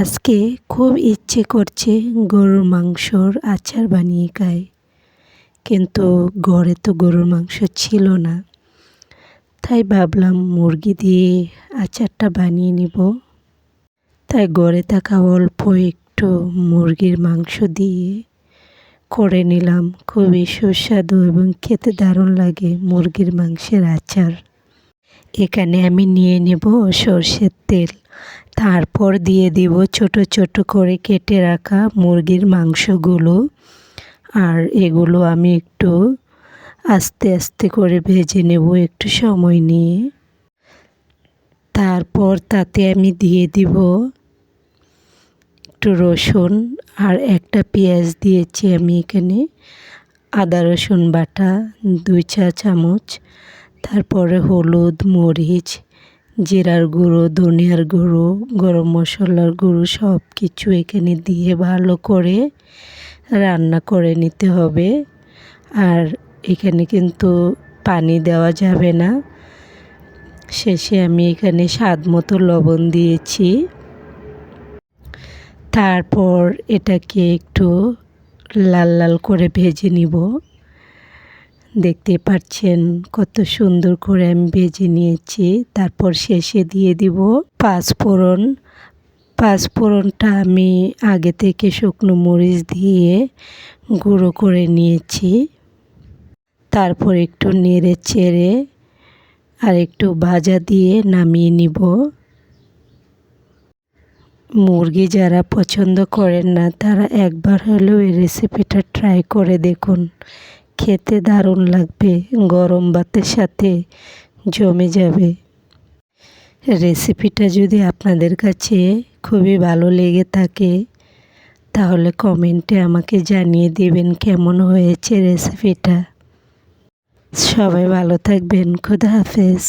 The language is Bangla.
আজকে খুব ইচ্ছে করছে গরুর মাংসর আচার বানিয়ে খাই। কিন্তু ঘরে তো গরুর মাংস ছিল না। তাই ভাবলাম মুরগি দিয়ে আচারটা বানিয়ে নিব। তাই ঘরে থাকা অল্প একটু মুরগির মাংস দিয়ে করে নিলাম। খুবই সুস্বাদু এবং খেতে দারুণ লাগে মুরগির মাংসের আচার। এখানে আমি নিয়ে নেব সর্ষের তেল। তারপর দিয়ে দিব ছোট ছোট করে কেটে রাখা মুরগির মাংসগুলো। আর এগুলো আমি একটু আস্তে আস্তে করে ভেজে নেব একটু সময় নিয়ে। তারপর তাতে আমি দিয়ে দিব একটু রসুন আর একটা পেঁয়াজ দিয়েছি আমি এখানে, আদা রসুন বাটা, দুই চা চামচ, তারপরে হলুদ, মরিচ জিরার গুঁড়ো, ধনিয়ার গুঁড়ো, গরম মশলার গুঁড়ো সব কিছু এখানে দিয়ে ভালো করে রান্না করে নিতে হবে। আর এখানে কিন্তু পানি দেওয়া যাবে না। শেষে আমি এখানে স্বাদ মতো লবণ দিয়েছি। তারপর এটাকে একটু লাল লাল করে ভেজে নিব। দেখতে পাচ্ছেন কত সুন্দর করে আমি বেজে নিয়েছি। তারপর শেষে দিয়ে দিব পাঁচফোড়ন পাঁচফোড়নটা আমি আগে থেকে শুকনো মরিচ দিয়ে গুঁড়ো করে নিয়েছি। তারপর একটু নেড়ে চেড়ে আর একটু ভাজা দিয়ে নামিয়ে নিব। মুরগি যারা পছন্দ করেন না, তারা একবার হলেও এই রেসিপিটা ট্রাই করে দেখুন। খেতে দারুণ লাগবে, গরম ভাতের সাথে জমে যাবে। রেসিপিটা যদি আপনাদের কাছে খুবই ভালো লেগে থাকে, তাহলে কমেন্টে আমাকে জানিয়ে দেবেন কেমন হয়েছে রেসিপিটা। সবাই ভালো থাকবেন, খুদা হাফেজ।